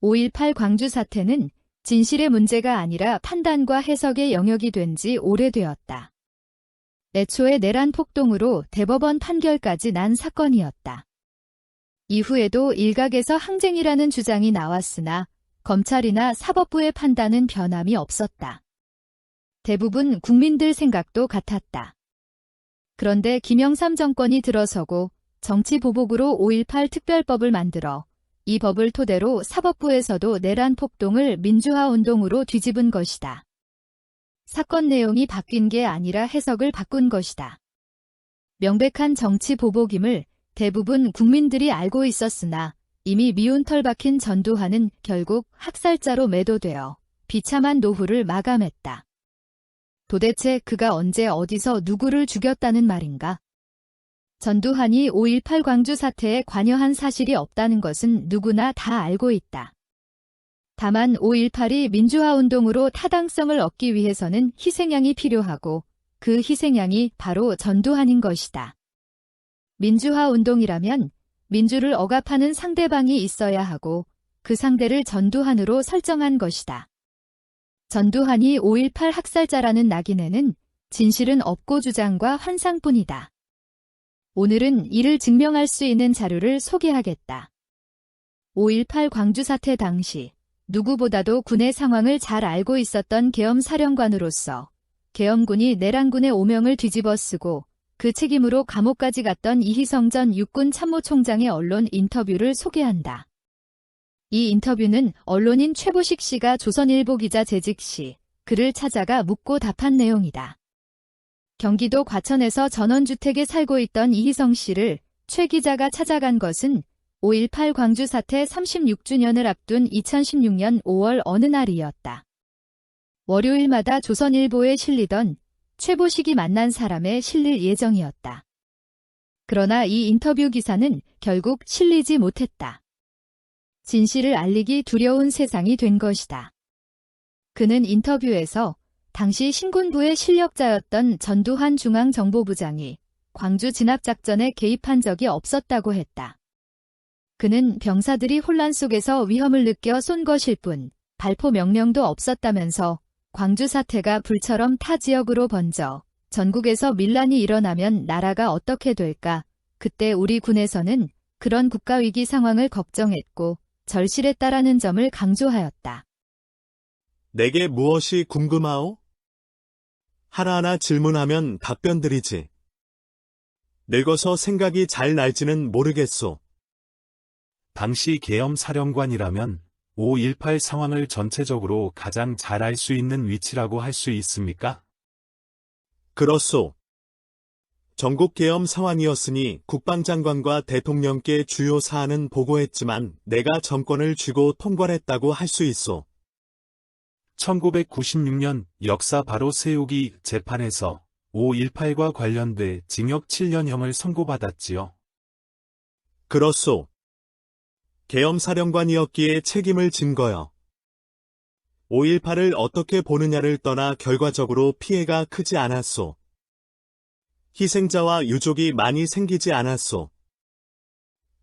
5.18 광주 사태는 진실의 문제가 아니라 판단과 해석의 영역이 된 지 오래되었다. 애초에 내란 폭동으로 대법원 판결까지 난 사건이었다. 이후에도 일각에서 항쟁이라는 주장이 나왔으나 검찰이나 사법부의 판단은 변함이 없었다. 대부분 국민들 생각도 같았다. 그런데 김영삼 정권이 들어서고 정치 보복으로 5.18 특별법을 만들어 이 법을 토대로 사법부에서도 내란 폭동을 민주화 운동으로 뒤집은 것이다. 사건 내용이 바뀐 게 아니라 해석을 바꾼 것이다. 명백한 정치 보복임을 대부분 국민들이 알고 있었으나 이미 미운 털 박힌 전두환은 결국 학살자로 매도되어 비참한 노후를 마감했다. 도대체 그가 언제 어디서 누구를 죽였다는 말인가? 전두환이 5.18 광주 사태에 관여한 사실이 없다는 것은 누구나 다 알고 있다. 다만 5.18이 민주화 운동으로 타당성을 얻기 위해서는 희생양이 필요하고 그 희생양이 바로 전두환인 것이다. 민주화 운동이라면 민주를 억압하는 상대방이 있어야 하고 그 상대를 전두환으로 설정한 것이다. 전두환이 5.18 학살자라는 낙인에는 진실은 없고 주장과 환상뿐이다. 오늘은 이를 증명할 수 있는 자료를 소개하겠다. 5.18 광주 사태 당시 누구보다도 군의 상황을 잘 알고 있었던 계엄 사령관으로서 계엄군이 내란군의 오명을 뒤집어 쓰고 그 책임으로 감옥까지 갔던 이희성 전 육군 참모총장의 언론 인터뷰를 소개한다. 이 인터뷰는 언론인 최보식 씨가 조선일보 기자 재직 시 그를 찾아가 묻고 답한 내용이다. 경기도 과천에서 전원주택에 살고 있던 이희성 씨를 최 기자가 찾아간 것은 5.18 광주 사태 36주년을 앞둔 2016년 5월 어느 날이었다. 월요일마다 조선일보에 실리던 최보식이 만난 사람에 실릴 예정이었다. 그러나 이 인터뷰 기사는 결국 실리지 못했다. 진실을 알리기 두려운 세상이 된 것이다. 그는 인터뷰에서 당시 신군부의 실력자였던 전두환 중앙정보부장이 광주 진압작전에 개입한 적이 없었다고 했다. 그는 병사들이 혼란 속에서 위험을 느껴 쏜 것일 뿐 발포 명령도 없었다면서 광주 사태가 불처럼 타 지역으로 번져 전국에서 밀란이 일어나면 나라가 어떻게 될까? 그때 우리 군에서는 그런 국가위기 상황을 걱정했고 절실했다라는 점을 강조하였다. 내게 무엇이 궁금하오? 하나하나 질문하면 답변 드리지. 늙어서 생각이 잘 날지는 모르겠소. 당시 계엄 사령관이라면 5.18 상황을 전체적으로 가장 잘 알 수 있는 위치라고 할 수 있습니까? 그렇소. 전국 계엄 상황이었으니 국방장관과 대통령께 주요 사안은 보고했지만 내가 정권을 쥐고 통과했다고 할 수 있소. 1996년 역사 바로 세우기 재판에서 5.18과 관련돼 징역 7년형을 선고받았지요. 그렇소. 계엄사령관이었기에 책임을 진 거요. 5.18을 어떻게 보느냐를 떠나 결과적으로 피해가 크지 않았소. 희생자와 유족이 많이 생기지 않았소.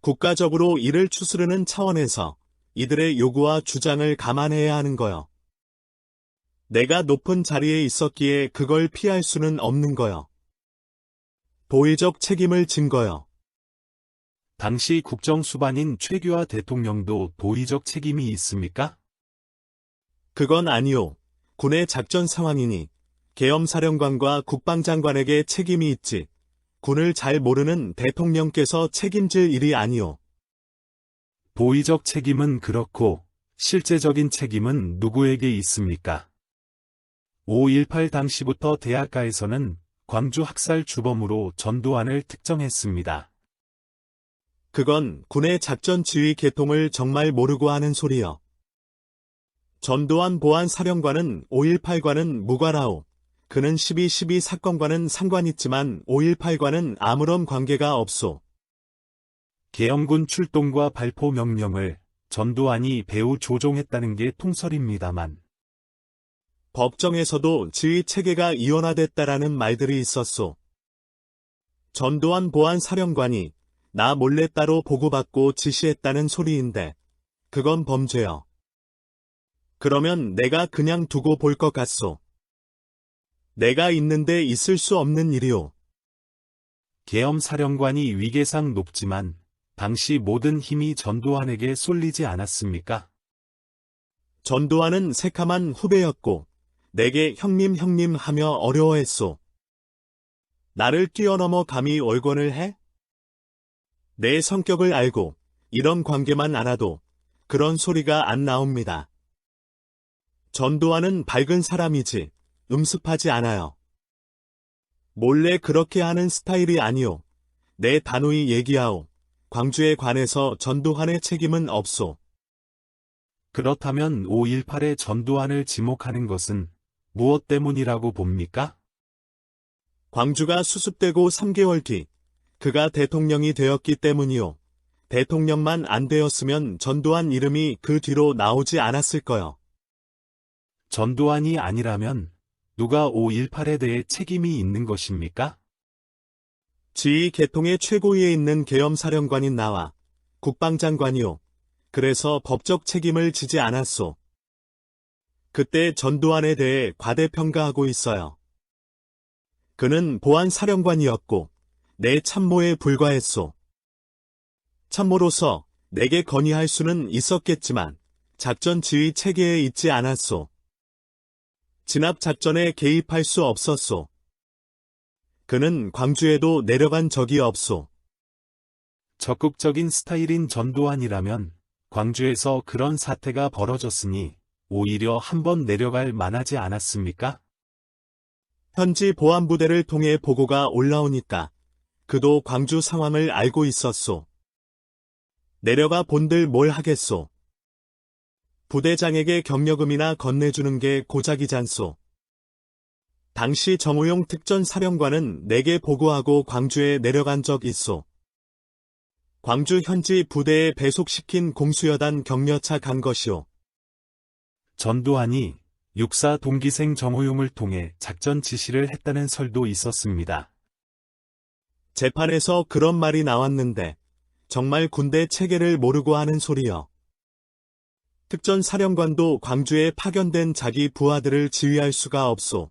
국가적으로 이를 추스르는 차원에서 이들의 요구와 주장을 감안해야 하는 거요. 내가 높은 자리에 있었기에 그걸 피할 수는 없는 거요. 도의적 책임을 진 거요. 당시 국정수반인 최규하 대통령도 도의적 책임이 있습니까? 그건 아니오. 군의 작전 상황이니 계엄사령관과 국방장관에게 책임이 있지. 군을 잘 모르는 대통령께서 책임질 일이 아니오. 도의적 책임은 그렇고 실제적인 책임은 누구에게 있습니까? 5.18 당시부터 대학가에서는 광주 학살 주범으로 전두환을 특정했습니다. 그건 군의 작전 지휘 계통을 정말 모르고 하는 소리요. 전두환 보안사령관은 5.18과는 무관하오. 그는 12.12 사건과는 상관있지만 5.18과는 아무런 관계가 없소. 계엄군 출동과 발포 명령을 전두환이 배후 조종했다는 게 통설입니다만 법정에서도 지휘 체계가 이원화됐다라는 말들이 있었소. 전두환 보안사령관이 나 몰래 따로 보고받고 지시했다는 소리인데 그건 범죄요. 그러면 내가 그냥 두고 볼 것 같소. 내가 있는데 있을 수 없는 일이오. 계엄 사령관이 위계상 높지만 당시 모든 힘이 전두환에게 쏠리지 않았습니까? 전두환은 새카만 후배였고, 내게 형님 형님 하며 어려워했소. 나를 뛰어넘어 감히 월권을 해? 내 성격을 알고, 이런 관계만 알아도, 그런 소리가 안 나옵니다. 전두환은 밝은 사람이지, 음습하지 않아요. 몰래 그렇게 하는 스타일이 아니오. 내 단호히 얘기하오. 광주에 관해서 전두환의 책임은 없소. 그렇다면 5.18의 전두환을 지목하는 것은 무엇 때문이라고 봅니까? 광주가 수습되고 3개월 뒤 그가 대통령이 되었기 때문이요. 대통령만 안 되었으면 전두환 이름이 그 뒤로 나오지 않았을 거요. 전두환이 아니라면 누가 5.18에 대해 책임이 있는 것입니까? 지휘 계통의 최고위에 있는 계엄사령관인 나와 국방장관이요. 그래서 법적 책임을 지지 않았소. 그때 전두환에 대해 과대평가하고 있어요. 그는 보안사령관이었고 내 참모에 불과했소. 참모로서 내게 건의할 수는 있었겠지만 작전 지휘 체계에 있지 않았소. 진압 작전에 개입할 수 없었소. 그는 광주에도 내려간 적이 없소. 적극적인 스타일인 전두환이라면 광주에서 그런 사태가 벌어졌으니 오히려 한번 내려갈 만하지 않았습니까? 현지 보안부대를 통해 보고가 올라오니까 그도 광주 상황을 알고 있었소. 내려가 본들 뭘 하겠소. 부대장에게 경력금이나 건네주는 게 고작이잖소. 당시 정우용 특전사령관은 내게 보고하고 광주에 내려간 적 있소. 광주 현지 부대에 배속시킨 공수여단 격려차 간 것이오. 전두환이 육사 동기생 정호용을 통해 작전 지시를 했다는 설도 있었습니다. 재판에서 그런 말이 나왔는데 정말 군대 체계를 모르고 하는 소리요. 특전 사령관도 광주에 파견된 자기 부하들을 지휘할 수가 없소.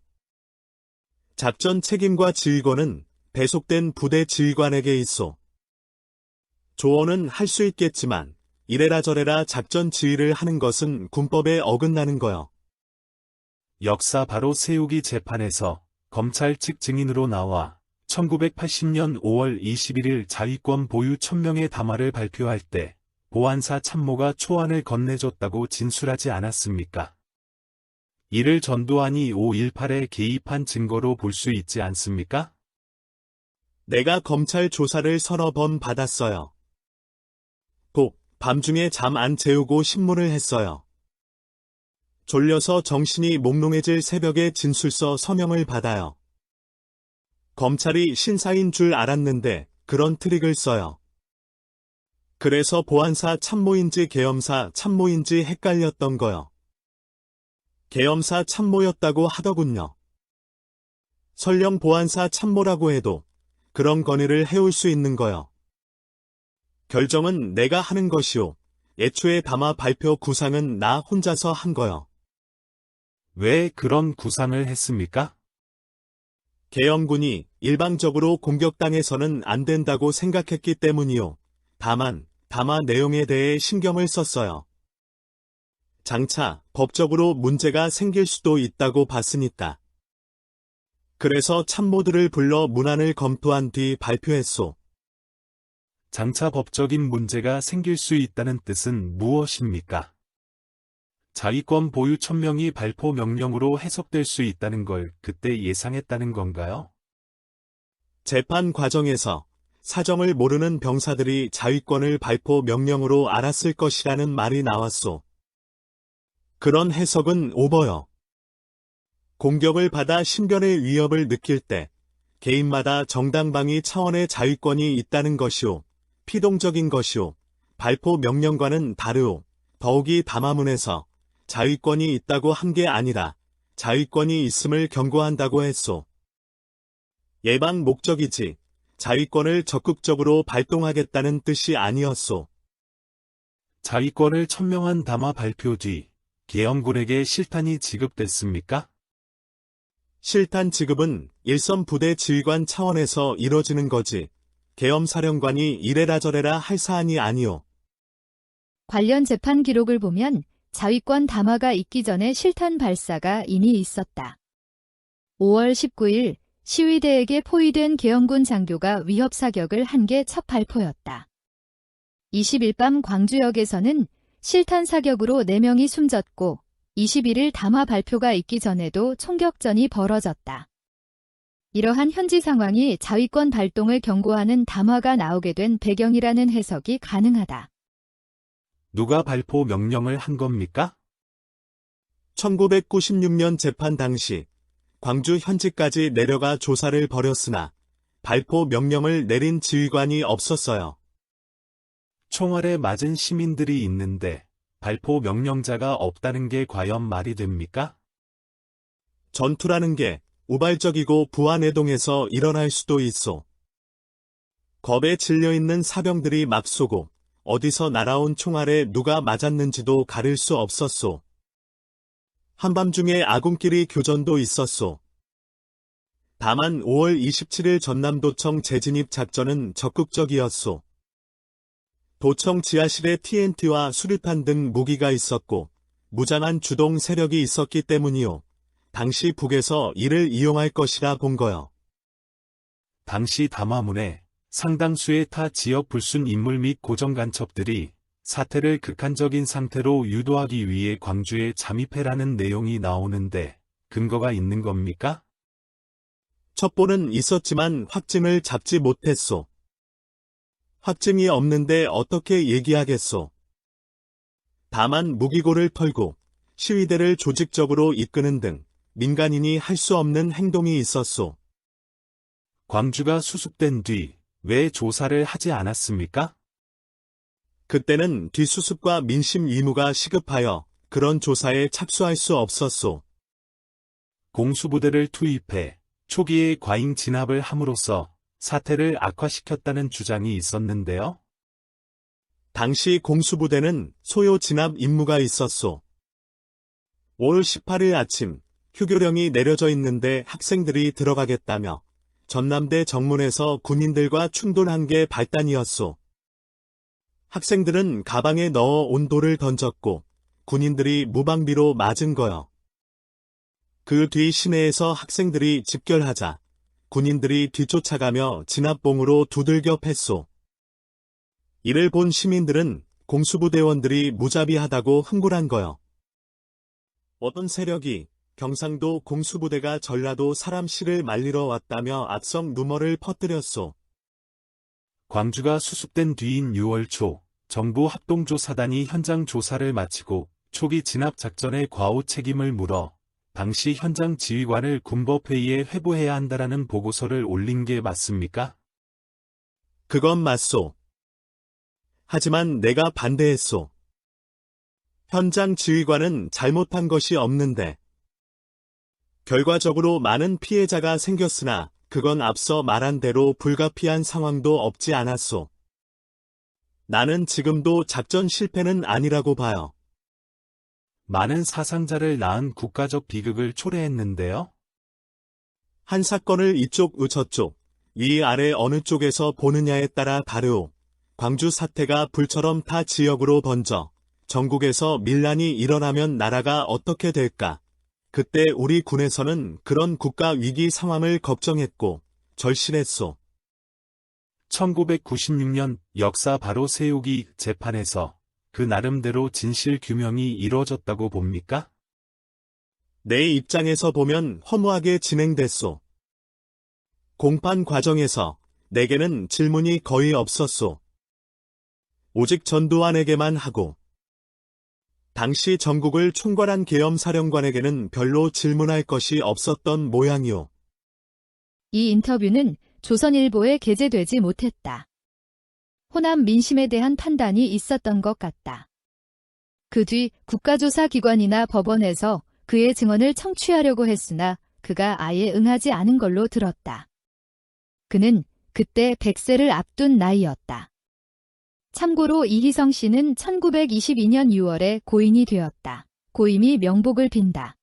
작전 책임과 지휘권은 배속된 부대 지휘관에게 있소. 조언은 할 수 있겠지만 이래라 저래라 작전 지휘를 하는 것은 군법에 어긋나는 거요. 역사 바로 세우기 재판에서 검찰 측 증인으로 나와 1980년 5월 21일 자위권 보유 1000명의 담화를 발표할 때 보안사 참모가 초안을 건네줬다고 진술하지 않았습니까? 이를 전두환이 5.18에 개입한 증거로 볼 수 있지 않습니까? 내가 검찰 조사를 서너 번 받았어요. 꼭 밤중에 잠 안 재우고 신문을 했어요. 졸려서 정신이 몽롱해질 새벽에 진술서 서명을 받아요. 검찰이 신사인 줄 알았는데 그런 트릭을 써요. 그래서 보안사 참모인지 계엄사 참모인지 헷갈렸던 거요. 계엄사 참모였다고 하더군요. 설령 보안사 참모라고 해도 그런 건의를 해올 수 있는 거요. 결정은 내가 하는 것이오. 애초에 담화 발표 구상은 나 혼자서 한 거요. 왜 그런 구상을 했습니까? 계엄군이 일방적으로 공격당해서는 안 된다고 생각했기 때문이요. 다만, 담화 내용에 대해 신경을 썼어요. 장차 법적으로 문제가 생길 수도 있다고 봤으니까. 그래서 참모들을 불러 문안을 검토한 뒤 발표했소. 장차 법적인 문제가 생길 수 있다는 뜻은 무엇입니까? 자위권 보유 1000명이 발포 명령으로 해석될 수 있다는 걸 그때 예상했다는 건가요? 재판 과정에서 사정을 모르는 병사들이 자위권을 발포 명령으로 알았을 것이라는 말이 나왔소. 그런 해석은 오버요. 공격을 받아 신변의 위협을 느낄 때 개인마다 정당방위 차원의 자위권이 있다는 것이오. 피동적인 것이오. 발포 명령과는 다르오. 더욱이 담화문에서 자위권이 있다고 한 게 아니라 자위권이 있음을 경고한다고 했소. 예방 목적이지 자위권을 적극적으로 발동하겠다는 뜻이 아니었소. 자위권을 천명한 담화 발표 뒤 계엄군에게 실탄이 지급됐습니까? 실탄 지급은 일선 부대 지휘관 차원에서 이뤄지는 거지. 계엄사령관이 이래라 저래라 할 사안이 아니오. 관련 재판 기록을 보면 자위권 담화가 있기 전에 실탄 발사가 이미 있었다. 5월 19일 시위대에게 포위된 계엄군 장교가 위협 사격을 한 게 첫 발포였다. 20일 밤 광주역에서는 실탄 사격으로 4명이 숨졌고 21일 담화 발표가 있기 전에도 총격전이 벌어졌다. 이러한 현지 상황이 자위권 발동을 경고하는 담화가 나오게 된 배경이라는 해석이 가능하다. 누가 발포 명령을 한 겁니까? 1996년 재판 당시 광주 현지까지 내려가 조사를 벌였으나 발포 명령을 내린 지휘관이 없었어요. 총알에 맞은 시민들이 있는데 발포 명령자가 없다는 게 과연 말이 됩니까? 전투라는 게 우발적이고 부안해동에서 일어날 수도 있어. 겁에 질려있는 사병들이 막 쏘고 어디서 날아온 총알에 누가 맞았는지도 가릴 수 없었소. 한밤중에 아군끼리 교전도 있었소. 다만 5월 27일 전남도청 재진입 작전은 적극적이었소. 도청 지하실에 TNT와 수리탄 등 무기가 있었고 무장한 주동 세력이 있었기 때문이요. 당시 북에서 이를 이용할 것이라 본 거요. 당시 담화문에 상당수의 타 지역 불순 인물 및 고정 간첩들이 사태를 극한적인 상태로 유도하기 위해 광주에 잠입해라는 내용이 나오는데 근거가 있는 겁니까? 첩보는 있었지만 확증을 잡지 못했소. 확증이 없는데 어떻게 얘기하겠소. 다만 무기고를 털고 시위대를 조직적으로 이끄는 등 민간인이 할 수 없는 행동이 있었소. 광주가 수습된 뒤 왜 조사를 하지 않았습니까? 그때는 뒷수습과 민심 의무가 시급하여 그런 조사에 착수할 수 없었소. 공수부대를 투입해 초기에 과잉 진압을 함으로써 사태를 악화시켰다는 주장이 있었는데요. 당시 공수부대는 소요 진압 임무가 있었소. 5월 18일 아침 휴교령이 내려져 있는데 학생들이 들어가겠다며 전남대 정문에서 군인들과 충돌한 게 발단이었소. 학생들은 가방에 넣어 온도를 던졌고 군인들이 무방비로 맞은 거요. 그 뒤 시내에서 학생들이 집결하자 군인들이 뒤쫓아가며 진압봉으로 두들겨 팼소. 이를 본 시민들은 공수부대원들이 무자비하다고 흥분한 거요. 어떤 세력이 경상도 공수부대가 전라도 사람 씨를 말리러 왔다며 악성 루머를 퍼뜨렸소. 광주가 수습된 뒤인 6월 초 정부 합동조사단이 현장 조사를 마치고 초기 진압 작전의 과오 책임을 물어 당시 현장 지휘관을 군법회의에 회부해야 한다라는 보고서를 올린 게 맞습니까? 그건 맞소. 하지만 내가 반대했소. 현장 지휘관은 잘못한 것이 없는데 결과적으로 많은 피해자가 생겼으나 그건 앞서 말한 대로 불가피한 상황도 없지 않았소. 나는 지금도 작전 실패는 아니라고 봐요. 많은 사상자를 낳은 국가적 비극을 초래했는데요. 한 사건을 이쪽 저쪽, 위 아래 어느 쪽에서 보느냐에 따라 다르오. 광주 사태가 불처럼 타 지역으로 번져 전국에서 밀란이 일어나면 나라가 어떻게 될까? 그때 우리 군에서는 그런 국가 위기 상황을 걱정했고 절실했소. 1996년 역사 바로 세우기 재판에서 그 나름대로 진실 규명이 이루어졌다고 봅니까? 내 입장에서 보면 허무하게 진행됐소. 공판 과정에서 내게는 질문이 거의 없었소. 오직 전두환에게만 하고 당시 전국을 총괄한 계엄사령관에게는 별로 질문할 것이 없었던 모양이오. 이 인터뷰는 조선일보에 게재되지 못했다. 호남 민심에 대한 판단이 있었던 것 같다. 그 뒤 국가조사기관이나 법원에서 그의 증언을 청취하려고 했으나 그가 아예 응하지 않은 걸로 들었다. 그는 그때 100세를 앞둔 나이였다. 참고로 이희성 씨는 1922년 6월에 고인이 되었다. 고임이 명복을 빈다.